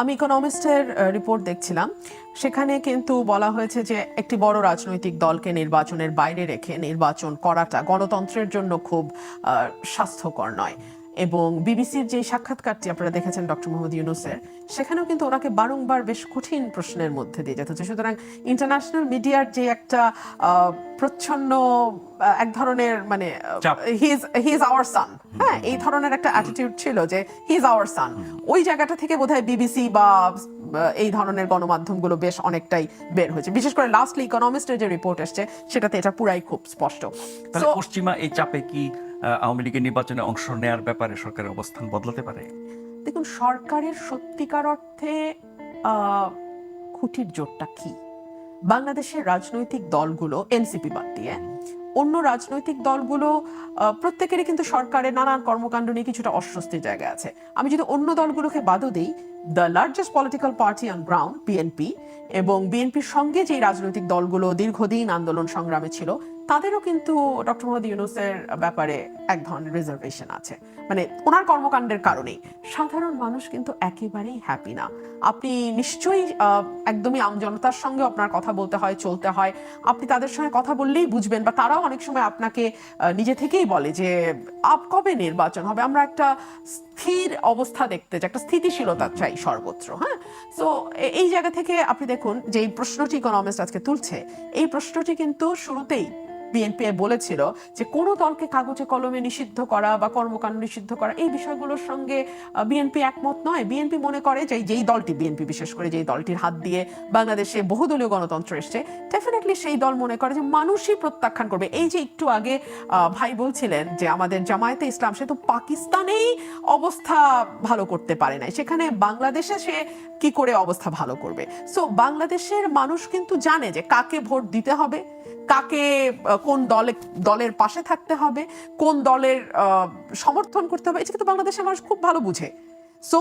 আমি ইকোনমিস্টের রিপোর্ট দেখছিলাম। সেখানে কিন্তু বলা হয়েছে যে একটি বড় রাজনৈতিক দলকে নির্বাচনের বাইরে রেখে নির্বাচন করাটা গণতন্ত্রের জন্য খুব স্বাস্থ্যকর নয়। এবং বিবিসির যে সাক্ষাৎকারটি আপনারা দেখেছেন ডক্টর মোহাম্মদ ইউনুসের সেখানেও কিন্তু ওনাকে বারংবার বেশ কঠিন প্রশ্নের মধ্যে দিয়ে যেতে হচ্ছে। সুতরাং ইন্টারন্যাশনাল মিডিয়ার যে একটা প্রচ্ছন্ন এক ধরনের মানে। হি ইজ আওয়ার সান হ্যাঁ এই ধরনের একটা অ্যাটিটিউড ছিল যে হি ইজ আওয়ার সান ওই জায়গাটা থেকে বোধহয় বিবিসি বা এই ধরনের গণমাধ্যমগুলো বেশ অনেকটাই বের হয়েছে। বিশেষ করে লাস্টলি ইকোনমিস্টের যে রিপোর্ট এসছে সেটাতে এটা পুরাই খুব স্পষ্ট। পশ্চিমা এই চাপে কি আওয়ামী লীগের নির্বাচনে অংশ নেওয়ার ব্যাপারে সরকারের অবস্থান বদলাতে পারে? দেখুন, সরকারের সত্যিকার অর্থে খুঁটির জোরটা কি? বাংলাদেশের রাজনৈতিক দলগুলো এনসিপি বাদ দিয়ে, অন্য রাজনৈতিক দলগুলো প্রত্যেকেরই কিন্তু সরকারের নানান কর্মকাণ্ড নিয়ে কিছুটা অস্বস্তির জায়গা আছে। আমি যদি অন্য দলগুলোকে বাদও দিই the largest political party on ground BNP এবং বিএনপির সঙ্গে যে রাজনৈতিক দলগুলো দীর্ঘদিন আন্দোলন সংগ্রামে ছিল, তাদেরও কিন্তু ডক্টর মোহাম্মদ ইউনুসের ব্যাপারে এক ধরনের রিজার্ভেশন আছে। মানে ওনার কর্মকাণ্ডের কারণে সাধারণ মানুষ কিন্তু একেবারেই হ্যাপি না। আপনি নিশ্চয়ই একদমই আমজনতার সঙ্গে আপনার কথা বলতে হয়, চলতে হয়। আপনি তাদের সঙ্গে কথা বললেই বুঝবেন বা তারাও অনেক সময় আপনাকে নিজে থেকেই বলে যে, আপ কবে নির্বাচন হবে? আমরা একটা স্থির অবস্থা দেখতে চাই একটা স্থিতিশীলতা চাই সর্বত্র হ্যাঁ? তো এই জায়গা থেকে আপনি দেখুন যে এই প্রশ্নটি ইকোনমিস্ট আজকে তুলছে। এই প্রশ্নটি কিন্তু শুরুতেই বিএনপি বলেছিল যে কোনো দলকে কাগজে কলমে নিষিদ্ধ করা বা কর্মকাণ্ড নিষিদ্ধ করা, এই বিষয়গুলোর সঙ্গে বিএনপি একমত নয়। বিএনপি মনে করে যে যেই দলটি বিএনপি বিশেষ করে যেই দলটির হাত দিয়ে বাংলাদেশে বহুদলীয় গণতন্ত্র এসছে ডেফিনেটলি সেই দল মনে করে যে মানুষই প্রত্যাখ্যান করবে। এই যে একটু আগে ভাই বলছিলেন যে আমাদের জামায়াতে ইসলাম, সে তো পাকিস্তানেই অবস্থা ভালো করতে পারে নাই। সেখানে বাংলাদেশে সে কি করে অবস্থা ভালো করবে? সো বাংলাদেশের মানুষ কিন্তু জানে যে কাকে ভোট দিতে হবে কাকে কোন দলে দলের পাশে থাকতে হবে কোন দলের সমর্থন করতে হবে এটা কিন্তু বাংলাদেশের মানুষ খুব ভালো বুঝে। সো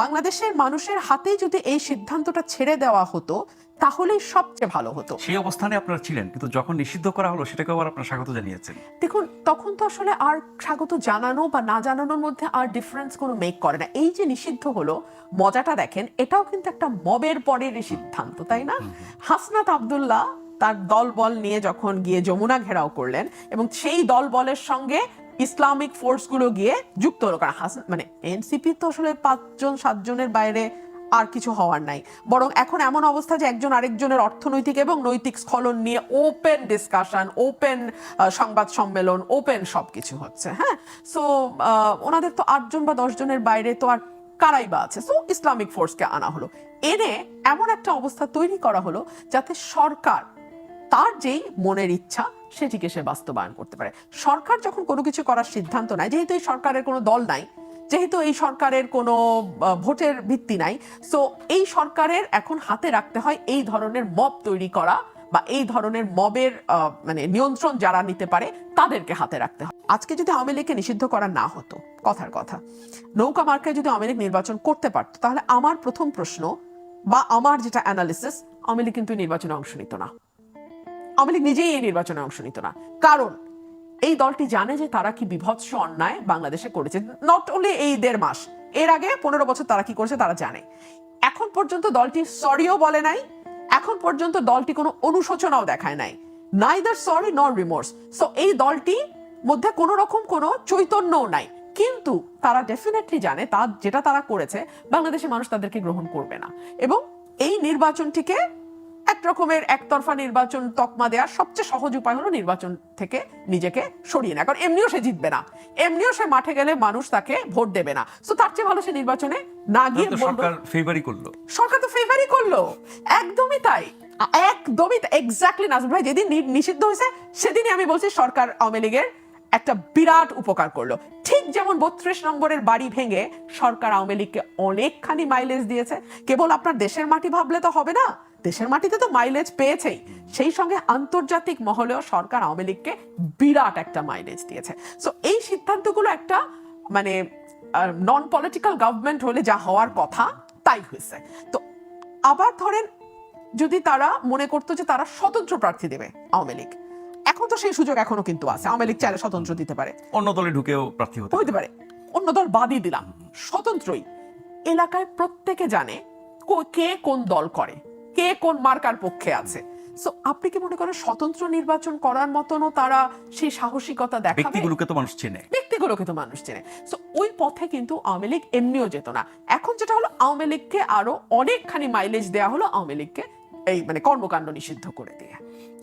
বাংলাদেশের মানুষের হাতেই যদি এই সিদ্ধান্তটা ছেড়ে দেওয়া হতো তাহলেই সবচেয়ে ভালো হতো। সেই অবস্থানে আপনারা ছিলেন কিন্তু যখন নিষিদ্ধ করা হলো সেটাকে আবার আপনারা স্বাগত জানিয়েছেন। দেখুন তখন তো আসলে আর স্বাগত জানানো বা না জানানোর মধ্যে আর ডিফারেন্স কোনো মেক করে না। এই যে নিষিদ্ধ হলো মজাটা দেখেন এটাও কিন্তু একটা মবের পরের সিদ্ধান্ত তাই না? হাসনাত আব্দুল্লাহ তার দল বল নিয়ে যখন গিয়ে যমুনা ঘেরাও করলেন এবং সেই দল বলের সঙ্গে ইসলামিক ফোর্সগুলো গিয়ে যুক্ত হলো, কারণ হাসান মানে এনসিপি তো আসলে পাঁচজন, সাতজনের বাইরে আর কিছু হওয়ার নাই। বরং এখন এমন অবস্থা যে একজন আরেকজনের অর্থনৈতিক এবং নৈতিক স্খলন নিয়ে ওপেন ডিসকাশন ওপেন সংবাদ সম্মেলন ওপেন সবকিছু হচ্ছে হ্যাঁ? সো ওনাদের তো আটজন বা দশজনের বাইরে তো আর কারাই বা আছে। সো ইসলামিক ফোর্সকে আনা হলো। এনে এমন একটা অবস্থা তৈরি করা হলো যাতে সরকার তার যেই মনের ইচ্ছা সেটিকে সে বাস্তবায়ন করতে পারে। সরকার যখন কোনো কিছু করার সিদ্ধান্ত নেয়, যেহেতু এই সরকারের কোনো দল নাই, যেহেতু এই সরকারের কোনো ভোটের ভিত্তি নাই সো এই সরকারের এখন হাতে রাখতে হয় এই ধরনের মব তৈরি করা বা এই ধরনের মবের মানে নিয়ন্ত্রণ যারা নিতে পারে, তাদেরকে হাতে রাখতে হয়। আজকে যদি আওয়ামী লীগকে নিষিদ্ধ করা না হতো, কথার কথা, নৌকা মার্কায় যদি আওয়ামী লীগ নির্বাচন করতে পারতো, তাহলে আমার প্রথম প্রশ্ন বা আমার যেটা অ্যানালিসিস আওয়ামী লীগ কিন্তু নির্বাচনে অংশ নিত না। আওয়ামী লীগ নিজেই এই নির্বাচনে অংশ নিত না। কারণ এই দলটি জানে যে তারা কি বিভৎস অন্যায় বাংলাদেশে করেছে। নট অনলি এই দেড় মাস, এর আগে পনেরো বছর তারা কি করেছে তারা জানে। এখন পর্যন্ত দলটি সরিও বলে নাই। এখন পর্যন্ত দলটি কোনো অনুশোচনাও দেখায় নাই। Neither sorry nor remorse so এই দলটি মধ্যে কোনো রকম কোনো চৈতন্যও নাই। কিন্তু তারা ডেফিনেটলি জানে তা, যেটা তারা করেছে, বাংলাদেশের মানুষ তাদেরকে গ্রহণ করবে না। এবং এই নির্বাচনটিকে এক রকমের একতরফা নির্বাচন তকমা দেওয়ার সবচেয়ে সহজ উপায় হলো নির্বাচন থেকে নিজেকে সরিয়ে নেওয়া। কারণ এমনিও সে জিতবে না। এমনিও সে মাঠে গেলে মানুষ তাকে ভোট দেবে না। তো তার চেয়ে ভালো সে নির্বাচনে না গিয়ে সরকার ফেভারই করল। সরকার তো ফেভারই করল। একদমই তাই। একদমই এক্স্যাক্টলি নাজমুল ভাই যেদিন নি- নিষিদ্ধ হয়েছে সেদিনই আমি বলছি সরকার আওয়ামী লীগের একটা বিরাট উপকার করল। ঠিক যেমন বত্রিশ নম্বরের বাড়ি ভেঙে সরকার আওয়ামী লীগকে অনেকখানি মাইলেজ দিয়েছে। কেবল আপনার দেশের মাটি ভাবলে তো হবে না। দেশের মাটিতে তো মাইলেজ পেয়েছেই। সেই সঙ্গে আন্তর্জাতিক মহলেও সরকার আওয়ামী লীগকে বিরাট একটা মাইলেজ দিয়েছে। সো এই সিদ্ধান্তগুলো একটা মানে নন পলিটিক্যাল গভর্নমেন্ট হলে যা হওয়ার কথা তাই হয়েছে। তো আবার ধরেন যদি তারা মনে করতো যে তারা স্বতন্ত্র প্রার্থী দেবে আওয়ামী লীগ এখন তো সেই সুযোগ এখনও কিন্তু আছে। আওয়ামী লীগ চাইলে স্বতন্ত্র দিতে পারে। অন্য দলে ঢুকেও প্রার্থী হতে হইতে পারে। অন্য দল বাদই দিলাম। স্বতন্ত্রই। এলাকায় প্রত্যেকে জানে কে কোন দল করে। কে কোন মার্কার পক্ষে আছে? সো আপনি কি মনে করেন স্বতন্ত্র নির্বাচন করার মতনও তারা সেই সাহসিকতা দেখাবে? ব্যক্তিগুলোকে তো মানুষ চেনে। ব্যক্তিগুলোকে তো মানুষ চেনে। সো ওই পথে কিন্তু আওয়ামী লীগ এমনিও যেত না। এখন যেটা হলো আওয়ামী লীগকে আরও অনেকখানি মাইলেজ দেওয়া হলো আওয়ামী লীগকে এই মানে কর্মকাণ্ড নিষিদ্ধ করে দিয়ে।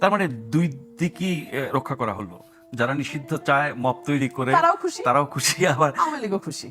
তার মানে দুই দিকই রক্ষা করা হলো। যারা নিষিদ্ধ চায় মব তৈরি করে তারাও খুশি। তারাও খুশি আবার আওয়ামী লীগও খুশি।